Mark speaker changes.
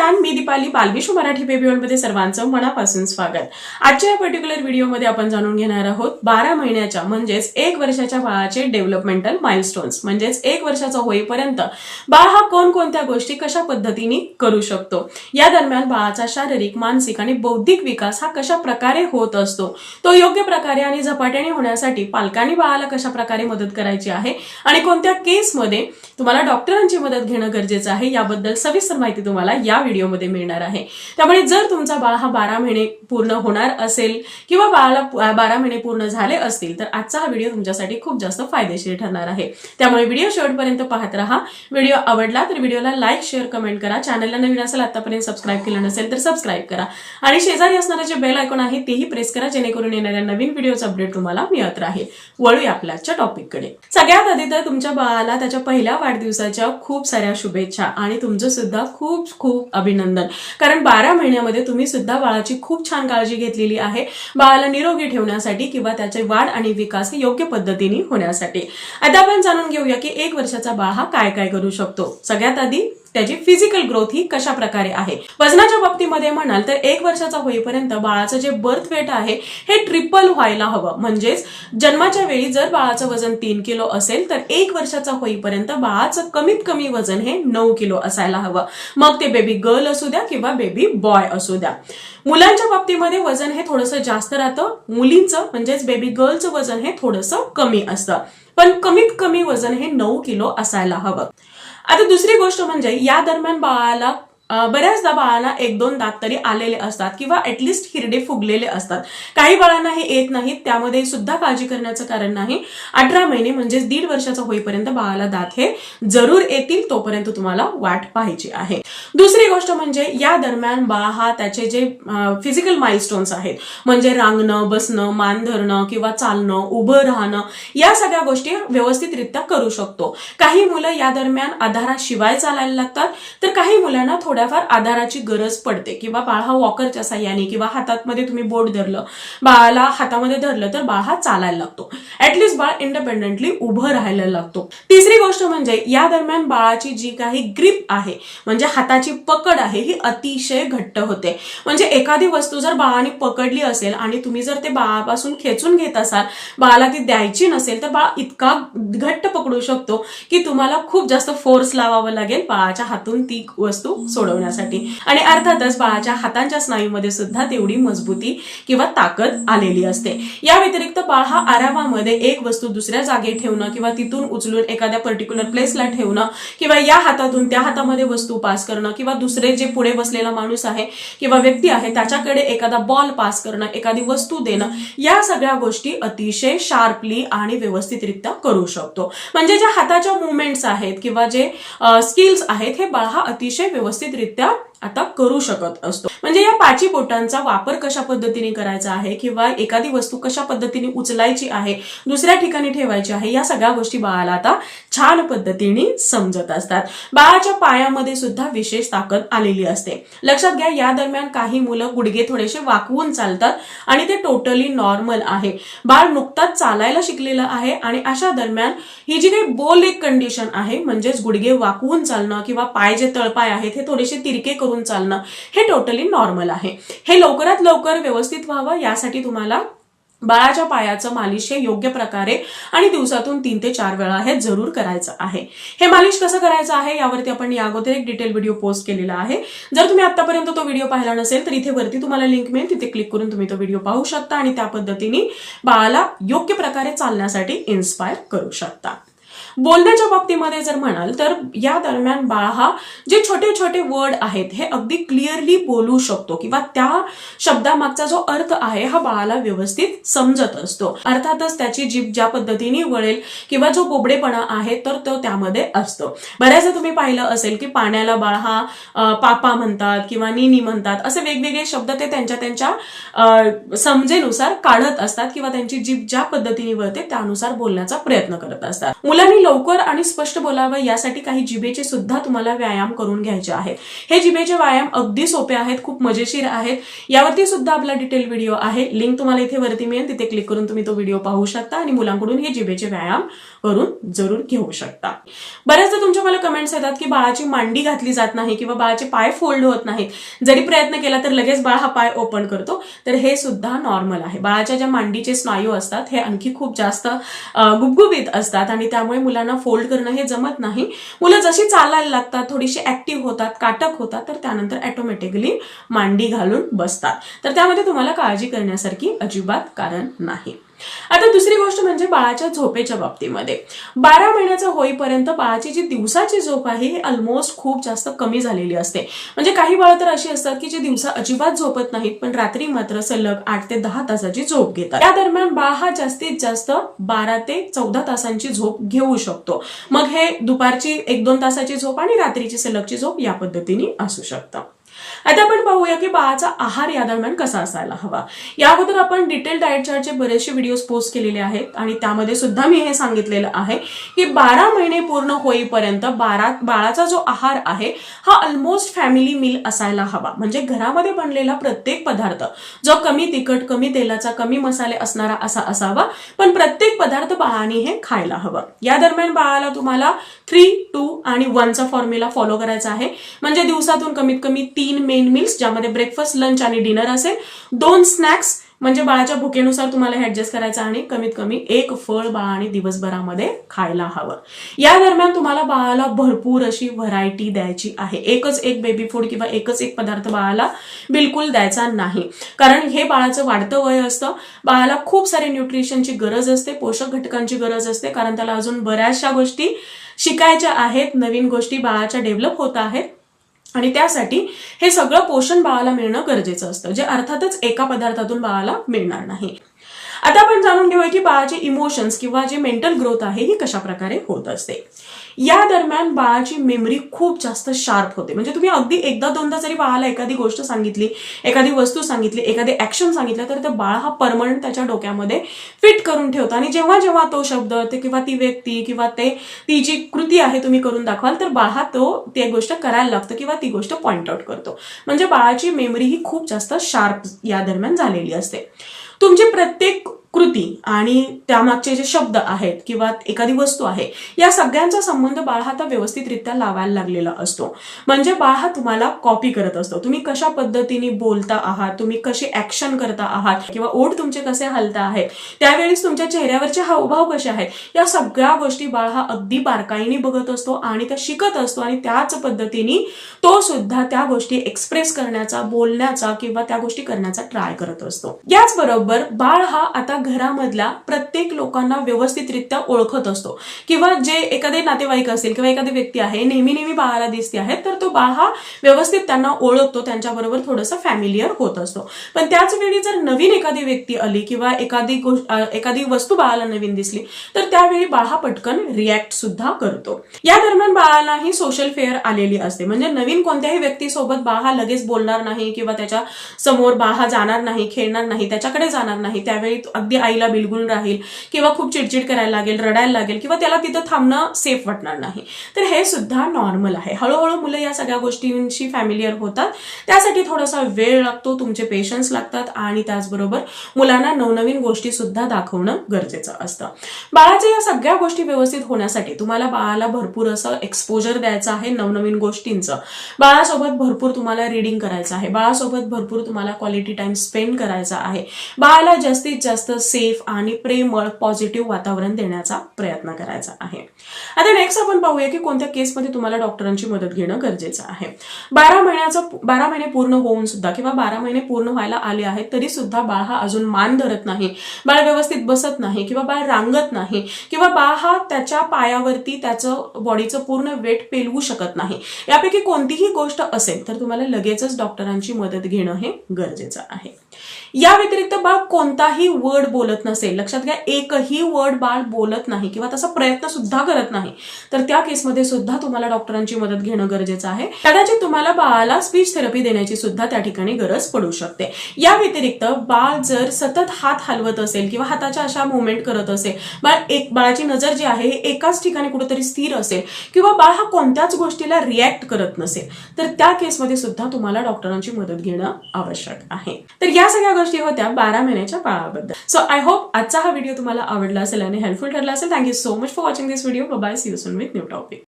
Speaker 1: नमस्कार मी दीपाली बालविश्व मराठी बेबी मध्ये सर्वांचं मनापासून स्वागत. आजच्या या पर्टिक्युलर व्हिडिओमध्ये आपण जाणून घेणार आहोत बारा महिन्याच्या म्हणजेच एक वर्षाच्या बाळाचे डेव्हलपमेंटल माइलस्टोन्स म्हणजेच एक वर्षाचा होईपर्यंत बाळ हा कोणकोणत्या गोष्टी कशा पद्धतीने करू शकतो? या दरम्यान बाळाचा शारीरिक मानसिक आणि बौद्धिक विकास हा कशा प्रकारे होत असतो? तो योग्य प्रकारे आणि झपाट्याने होण्यासाठी पालकांनी बाळाला कशा प्रकारे मदत करायची आहे? आणि कोणत्या केसमध्ये तुम्हाला डॉक्टरांची मदत घेणं गरजेचं आहे? याबद्दल सविस्तर माहिती तुम्हाला या व्हिडिओमध्ये मिळणार आहे. त्यामुळे जर तुमचा बाळ हा बारा महिने पूर्ण होणार असेल किंवा बाळाला बारा महिने पूर्ण झाले असतील तर आजचा हा व्हिडिओ तुमच्यासाठी खूप जास्त फायदेशीर ठरणार आहे. त्यामुळे व्हिडिओ शेवटपर्यंत पाहत राहा. व्हिडिओ आवडला तर व्हिडिओला लाईक शेअर कमेंट करा. चॅनलला नवीन असेल आतापर्यंत सबस्क्राईब केलं नसेल तर सबस्क्राईब करा. आणि शेजारी असणारे जे बेल ऐकून आहे तेही प्रेस करा जेणेकरून येणाऱ्या नवीन व्हिडिओचं अपडेट तुम्हाला मिळत राहील. वळूया आपल्या आजच्या टॉपिककडे. सगळ्यात आधी तर तुमच्या बाळाला त्याच्या पहिल्या वाढदिवसाच्या खूप साऱ्या शुभेच्छा आणि तुमचं सुद्धा खूप खूप अभिनंदन. कारण बारा महिन्यामध्ये तुम्ही सुद्धा बाळाची खूप छान काळजी घेतलेली आहे. बाळाला निरोगी ठेवण्यासाठी किंवा त्याचे वाढ आणि विकास योग्य पद्धतीने होण्यासाठी. आता आपण जाणून घेऊया की एक वर्षाचा बाळ हा काय काय करू शकतो? सगळ्यात आधी त्याची फिजिकल ग्रोथ ही कशा प्रकारे आहे? वजनाच्या बाबतीमध्ये म्हणाल तर एक वर्षाचा होईपर्यंत बाळाचं जे बर्थ वेट आहे हे ट्रिपल व्हायला हवं. म्हणजेच जन्माच्या वेळी जर बाळाचं वजन तीन किलो असेल तर एक वर्षाचा होईपर्यंत बाळाचं कमीत कमी वजन हे नऊ किलो असायला हवं. मग ते बेबी गर्ल असू द्या किंवा बेबी बॉय असू द्या. मुलांच्या बाबतीमध्ये वजन हे थोडंसं जास्त राहतं. मुलींचं म्हणजेच बेबी गर्लचं वजन हे थोडंसं कमी असतं. पण कमीत कमी वजन हे नऊ किलो असायला हवं. आता दुसरी गोष्ट म्हणजे या दरम्यान बाळाला बऱ्याचदा बाळाला एक दोन दात तरी आलेले असतात किंवा ऍटलिस्ट हिरडे फुगलेले असतात. काही बाळांना हे येत नाहीत त्यामध्ये सुद्धा काळजी करण्याचं कारण नाही. अठरा महिने म्हणजेच दीड वर्षाचा होईपर्यंत बाळाला दात हे जरूर येतील तोपर्यंत तुम्हाला वाट पाहायची आहे. दुसरी गोष्ट म्हणजे या दरम्यान बाळ हा त्याचे जे फिजिकल माइलस्टोन्स आहेत म्हणजे रांगणं बसणं मान धरणं किंवा चालणं उभं राहणं या सगळ्या गोष्टी व्यवस्थितरित्या करू शकतो. काही मुलं या दरम्यान आधाराशिवाय चालायला लागतात तर काही मुलांना थोड्याफार आधाराची गरज पडते. किंवा बाळ हा वॉकरच्या साह्याने किंवा हातात मध्ये तुम्ही बोट धरलं बाळाला हातामध्ये धरलं तर बाळ हा चालायला लागतो. ऍटलिस्ट बाळ इंडिपेंडेंटली उभं राहायला लागतो. तिसरी गोष्ट म्हणजे या दरम्यान बाळाची जी काही ग्रीप आहे म्हणजे हाताची पकड आहे ही अतिशय घट्ट होते. म्हणजे एखादी वस्तू जर बाळाने पकडली असेल आणि तुम्ही जर ते बाळापासून खेचून घेत असाल बाळाला ती द्यायची नसेल तर बाळ इतका घट्ट पकडू शकतो की तुम्हाला खूप जास्त फोर्स लावावं लागेल बाळाच्या हातून ती वस्तू सोडवण्यासाठी आणि अर्थातच बाळाच्या हातांच्या स्नायूमध्ये सुद्धा तेवढी मजबूती किंवा ताकद आलेली असते. या व्यतिरिक्त बाळ हा आरामामध्ये एक वस्तू दुसऱ्या जागी ठेवणं किंवा तिथून उचलून एखाद्या पर्टिक्युलर प्लेसला ठेवणं किंवा या हातातून त्या हातामध्ये वस्तू पास करणं किंवा दुसरे जे पुढे बसलेला माणूस आहे किंवा व्यक्ती आहे त्याच्याकडे एखादा बॉल पास करणं एखादी वस्तू देणं या सगळ्या गोष्टी अतिशय शार्पली आणि व्यवस्थितरित्या करू शकतो. म्हणजे ज्या हाताच्या मुवमेंट्स आहेत किंवा जे स्किल्स आहेत हे बाळ हा अतिशय व्यवस्थितरित्या आता करू शकत असतो. म्हणजे या पाची बोटांचा वापर कशा पद्धतीने करायचा आहे किंवा एखादी वस्तू कशा पद्धतीने उचलायची आहे दुसऱ्या ठिकाणी ठेवायची आहे या सगळ्या गोष्टी बाळाला आता छान पद्धतीने समजत असतात. बाळाच्या पायामध्ये सुद्धा विशेष ताकद आलेली असते. लक्षात घ्या या दरम्यान काही मुलं गुडघे थोडेसे वाकवून चालतात आणि ते टोटली नॉर्मल आहे. बाळ नुकताच चालायला शिकलेलं आहे आणि अशा दरम्यान ही जी काही बोल एक कंडिशन आहे म्हणजेच गुडघे वाकवून चालणं किंवा पाय जे तळपाय आहेत हे थोडेसे तिरके करून चालणं हे टोटली नॉर्मल आहे. हे लवकरात लवकर व्यवस्थित व्हावं यासाठी तुम्हाला बाळाच्या पायाचं मालिश हे योग्य प्रकारे आणि दिवसातून तीन ते चार वेळा हे जरूर करायचं आहे. हे मालिश कसं करायचं आहे यावरती आपण या अगोदर एक डिटेल व्हिडिओ पोस्ट केलेला आहे. जर तुम्ही आतापर्यंत तो व्हिडिओ पाहिला नसेल तर इथे वरती तुम्हाला लिंक मिळेल. तिथे क्लिक करून तुम्ही तो व्हिडिओ पाहू शकता आणि त्या पद्धतीने बाळाला योग्य प्रकारे चालण्यासाठी इन्स्पायर करू शकता. बोलण्याच्या बाबतीमध्ये जर म्हणाल तर या दरम्यान बाळ हा जे छोटे छोटे वर्ड आहेत हे अगदी क्लिअरली बोलू शकतो किंवा त्या शब्दामागचा जो अर्थ आहे हा बाळाला व्यवस्थित समजत असतो. अर्थातच त्याची जीभ ज्या पद्धतीने वळेल किंवा जो बोबडेपणा आहे तर तो त्यामध्ये असतो. बऱ्याचदा तुम्ही पाहिलं असेल की पाण्याला बाळ हा पापा म्हणतात किंवा निनी म्हणतात असे वेगवेगळे शब्द ते त्यांच्या त्यांच्या समजेनुसार काढत असतात किंवा त्यांची जीभ ज्या पद्धतीने वळते त्यानुसार बोलण्याचा प्रयत्न करत असतात. मुलांनी लवकर आणि स्पष्ट बोलावं यासाठी काही जिभेचे सुद्धा तुम्हाला व्यायाम करून घ्यायचे आहेत. हे जिभेचे व्यायाम अगदी सोपे आहेत खूप मजेशीर आहेत. यावरती सुद्धा आपला डिटेल व्हिडिओ आहे. लिंक तुम्हाला इथे वरती मिळेल. तिथे क्लिक करून तुम्ही तो व्हिडिओ पाहू शकता आणि मुलांकडून हे जिभेचे व्यायाम करून जरूर घेऊ शकता. बऱ्याचदा तुमच्या मला कमेंट्स येतात की बाळाची मांडी घातली जात नाही किंवा बाळाचे पाय फोल्ड होत नाहीत. जरी प्रयत्न केला तर लगेच बाळ हा पाय ओपन करतो. तर हे सुद्धा नॉर्मल आहे. बाळाच्या ज्या मांडीचे स्नायू असतात हे आणखी खूप जास्त गुबगुबीत असतात आणि त्यामुळे मुलांना फोल्ड करणं हे जमत नाही. मुलं जशी चालायला लागतात थोडीशी ऍक्टिव्ह होतात काटक होतात तर त्यानंतर ऑटोमॅटिकली मांडी घालून बसतात. तर त्यामध्ये तुम्हाला काळजी करण्यासारखी अजिबात कारण नाही. आता दुसरी गोष्ट म्हणजे बाळाच्या झोपेच्या बाबतीमध्ये. बारा महिन्याचा होईपर्यंत बाळाची जी दिवसाची झोप आहे ही ऑलमोस्ट खूप जास्त कमी झालेली असते. म्हणजे काही बाळ तर अशी असतात की जे दिवसा अजिबात झोपत नाहीत पण रात्री मात्र सलग आठ ते दहा तासाची झोप घेतात. या दरम्यान बाळ हा जास्तीत जास्त बारा ते चौदा तासांची झोप घेऊ शकतो. मग हे दुपारची एक दोन तासाची झोप आणि रात्रीची सलगची झोप या पद्धतीने असू शकतं. आता आपण पाहूया की बाळाचा आहार या दरम्यान कसा असायला हवा. या अगोदर आपण डिटेल डाएट चार्टचे बरेचसे व्हिडिओज पोस्ट केलेले आहेत आणि त्यामध्ये सुद्धा मी हे सांगितलेलं आहे की बारा महिने पूर्ण होईपर्यंत बारा बाळाचा जो आहार आहे हा ऑलमोस्ट फॅमिली मील असायला हवा. म्हणजे घरामध्ये बनलेला प्रत्येक पदार्थ जो कमी तिखट कमी तेलाचा कमी मसाले असणारा असा असावा पण प्रत्येक पदार्थ बाळाने हे खायला हवं. या दरम्यान बाळाला तुम्हाला थ्री टू आणि वनचा फॉर्म्युला फॉलो करायचा आहे. म्हणजे दिवसातून कमीत कमी तीन मेन मिल्स ज्यामध्ये ब्रेकफास्ट लंच आणि डिनर असेल. दोन स्नॅक्स म्हणजे बाळाच्या भुकेनुसार तुम्हाला हे ऍडजस्ट करायचं आणि कमीत कमी एक फळ बाळाने दिवसभरामध्ये खायला हवं. या दरम्यान तुम्हाला बाळाला भरपूर अशी व्हरायटी द्यायची आहे. एकच एक बेबी फूड किंवा एकच एक पदार्थ बाळाला बिलकुल द्यायचा नाही. कारण हे बाळाचं वाढतं वय असतं. बाळाला खूप सारे न्यूट्रिशनची गरज असते पोषक घटकांची गरज असते. कारण त्याला अजून बऱ्याचशा गोष्टी शिकायच्या आहेत. नवीन गोष्टी बाळाच्या डेव्हलप होत आहेत. आणि त्यासाठी हे सगळं पोषण बाळाला मिळणं गरजेचं असतं जे अर्थातच एका पदार्थातून बाळाला मिळणार नाही. आता आपण जाणून घेऊया की बाळाचे इमोशन्स किंवा जे मेंटल ग्रोथ आहे ही कशा प्रकारे होत असते. या दरम्यान बाळाची मेमरी खूप जास्त शार्प होते. म्हणजे तुम्ही अगदी एकदा दोनदा जरी बाळाला एखादी गोष्ट सांगितली एखादी वस्तू सांगितली एखादी ऍक्शन सांगितलं तर ते बाळ हा परमनंट त्याच्या डोक्यामध्ये फिट करून ठेवतो. आणि जेव्हा जेव्हा तो शब्द ते किंवा ती व्यक्ती किंवा ते ती जी कृती आहे तुम्ही करून दाखवाल तर बाळ हा तो ती गोष्ट करायला लागतो किंवा ती गोष्ट पॉइंट आउट करतो. म्हणजे बाळाची मेमरी ही खूप जास्त शार्प या दरम्यान झालेली असते. तुमची प्रत्येक कृती आणि त्यामागचे जे शब्द आहेत किंवा एखादी वस्तू आहे या सगळ्यांचा संबंध बाळ हा व्यवस्थितरित्या लावायला लागलेला असतो. म्हणजे बाळ हा तुम्हाला कॉपी करत असतो. तुम्ही कशा पद्धतीने बोलता आहात तुम्ही कशी ऍक्शन करता आहात किंवा ओठ तुमचे कसे हलता आहेत त्यावेळेस तुमच्या चेहऱ्यावरचे हावभाव कसे आहेत या सगळ्या गोष्टी बाळ हा अगदी बारकाईने बघत असतो आणि त्या शिकत असतो आणि त्याच पद्धतीने तो सुद्धा त्या गोष्टी एक्सप्रेस करण्याचा बोलण्याचा किंवा त्या गोष्टी करण्याचा ट्राय करत असतो. याचबरोबर बाळ हा आता घरामधल्या प्रत्येक लोकांना व्यवस्थितरित्या ओळखत असतो. किंवा जे एखादे नातेवाईक असतील किंवा एखादी व्यक्ती आहे नेहमी नेहमी बाळाला दिसते आहे तर तो बाळ हा व्यवस्थित त्यांना ओळखतो त्यांच्याबरोबर थोडंसं फॅमिलियर होत असतो. पण त्याच वेळी जर नवीन एखादी व्यक्ती आली किंवा एखादी गोष्ट एखादी वस्तू बाळाला नवीन दिसली तर त्यावेळी बाळ हा पटकन रिॲक्ट सुद्धा करतो. या दरम्यान बाळालाही सोशल फेअर आलेली असते. म्हणजे नवीन कोणत्याही व्यक्तीसोबत बाळ हा लगेच बोलणार नाही किंवा त्याच्यासमोर बाळ हा जाणार नाही खेळणार नाही त्याच्याकडे जाणार नाही त्यावेळी अगदी आईला बिलगुल राहील किंवा खूप चिडचिड करायला लागेल रडायला लागेल किंवा त्याला तिथं थांबणं सेफ वाटणार नाही. तर हे सुद्धा नॉर्मल आहे. हळूहळू मुलं या सगळ्या गोष्टींशी फॅमिलियर होतात. त्यासाठी थोडासा वेळ लागतो तुमचे पेशन्स लागतात आणि त्याचबरोबर मुलांना नवनवीन गोष्टी सुद्धा दाखवणं गरजेचं असतं. बाळाच्या या सगळ्या गोष्टी व्यवस्थित होण्यासाठी तुम्हाला बाळाला भरपूर असं एक्सपोजर द्यायचं आहे नवनवीन गोष्टींचं. बाळासोबत भरपूर तुम्हाला रिडिंग करायचं आहे. बाळासोबत भरपूर तुम्हाला क्वालिटी टाइम स्पेंड करायचा आहे. बाळाला जास्तीत जास्त सेफ आणि प्रेमळ पॉझिटिव्ह वातावरण देण्याचा प्रयत्न करायचा आहे. आता नेक्स्ट आपण पाहूया की कोणत्या केसमध्ये तुम्हाला डॉक्टरांची मदत घेणं गरजेचं आहे. बारा महिन्याचं बारा महिने पूर्ण होऊन सुद्धा किंवा बारा महिने पूर्ण व्हायला आले आहेत तरी सुद्धा बाळ हा अजून मान धरत नाही. बाळ व्यवस्थित बसत नाही किंवा बाळ रांगत नाही किंवा बाळ हा त्याच्या पायावरती त्याचं बॉडीचं पूर्ण वेट पेलवू शकत नाही. यापैकी कोणतीही गोष्ट असेल तर तुम्हाला लगेचच डॉक्टरांची मदत घेणं हे गरजेचं आहे. या व्यतिरिक्त बाळ कोणताही वर्ड बोलत नसेल लक्षात घ्या एकही वर्ड बाळ बोलत नाही किंवा तसा प्रयत्न सुद्धा करत नाही तर त्या केसमध्ये सुद्धा तुम्हाला डॉक्टरांची मदत घेणं गरजेचं आहे. कदाचित तुम्हाला बाळाला स्पीच थेरपी देण्याची सुद्धा त्या ठिकाणी गरज पडू शकते. या व्यतिरिक्त बाळ जर सतत हात हलवत असेल किंवा हाताच्या अशा मुवमेंट करत असेल बाळ एक बाळाची नजर जी आहे एकाच ठिकाणी कुठेतरी स्थिर असेल किंवा बाळ हा कोणत्याच गोष्टीला रिॲक्ट करत नसेल तर त्या केसमध्ये सुद्धा तुम्हाला डॉक्टरांची मदत घेणं आवश्यक आहे. तर या सगळ्या गोष्टी होत्या बारा महिन्याच्या बाळाबद्दल सो आय होप आजचा हा व्हिडिओ तुम्हाला आवडला असेल आणि हेल्पफुल ठरला असेल. Thank you so much for watching this video bye see you soon with new topic